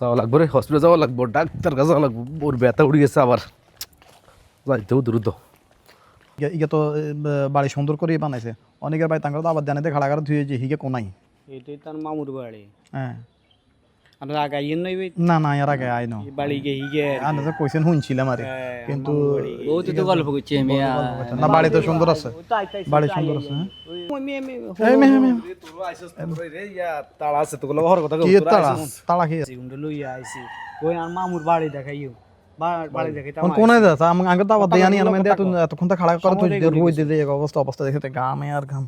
যাওয়া লাগবো রে হসপিটালে যাওয়া লাগবো ডাক্তার কাছে যাওয়া লাগবো ওর ব্যথা উড়ে গেছে আবার। যাইতেও দ্রুত। ইগে- ইগে তো বাড়ি সুন্দর করে বানাইছে। অনেকের বাড়ি তাঙ্গর তো আবার জানাতে খাড়া খাড়া ধুয়ে যে হিগে কোনাই এটাই তার মামুর বাড়ি। হ্যাঁ। না না এর আগে আই ন বাড়ি গে হিগে আনে তো কইছেন শুনছিলাম আরে কিন্তু ও তো তো গল্প করছি আমি না বাড়ি তো সুন্দর আছে বাড়ি সুন্দর আছে এই মেয়ে মেয়ে তাড়া আছে তোগুলো হওয়ার কথা কি তাড়া তাড়া কি লইয়া আইছি ওই আর মামুর বাড়ি দেখাইও বাড়ি দেখাইতাম কোন কোনে আমি আগে তো আবার দেয়ানি আনমেন এতক্ষণ তো খাড়া করে তুই দিয়ে অবস্থা অবস্থা দেখে গামে আর ঘাম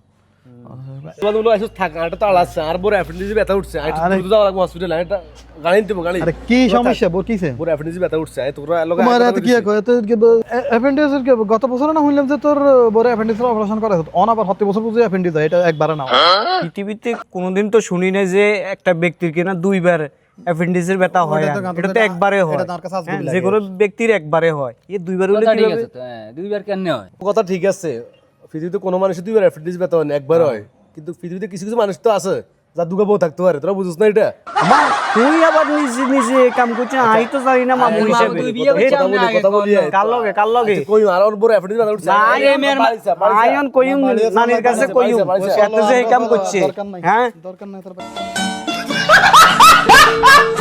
গত বছর না হইলাম যে তোর বড় অ্যাপেন্ডিক্স অপারেশন করা হতো। অন আবার হতে বছর বুঝে অ্যাপেন্ডিক্স এটা একবারে না। পৃথিবীতে কোনোদিন তো শুনি না যে একটা ব্যক্তির কিনা দুইবার অ্যাপেন্ডিক্সের ব্যথা হয়। এটা তো একবারে হয়। হ্যাঁ। যে কোনো ব্যক্তির একবারে হয়। এই দুইবার হলে হ্যাঁ দুইবার কেন হয়? কথা ঠিক আছে। পৃথিবীতে কোনো মানুষের দুইবার অ্যাপেন্ডিক্স ব্যথা হয় না একবার হয়। কিন্তু পৃথিবীতে কিছু কিছু মানুষ তো আছে যার দুগা বউ থাকতে পারে তোরা বুঝিস না এটা? মা, তুই আবার নিজে নিজে কাম করছিস আই তো জানি না মামু হিসেবে। তুই বিয়ে করছিস কথা আমি বলি আগে কথা বলি কর। কার লগে কার লগে? আচ্ছা, কই আর ওর বড় অ্যাপেন্ডিক্স ব্যথা উঠছে কইম নানির কাছে কইম এত যে এই কাম করছে। দরকার নাই। হ্যাঁ? দরকার নাই তোর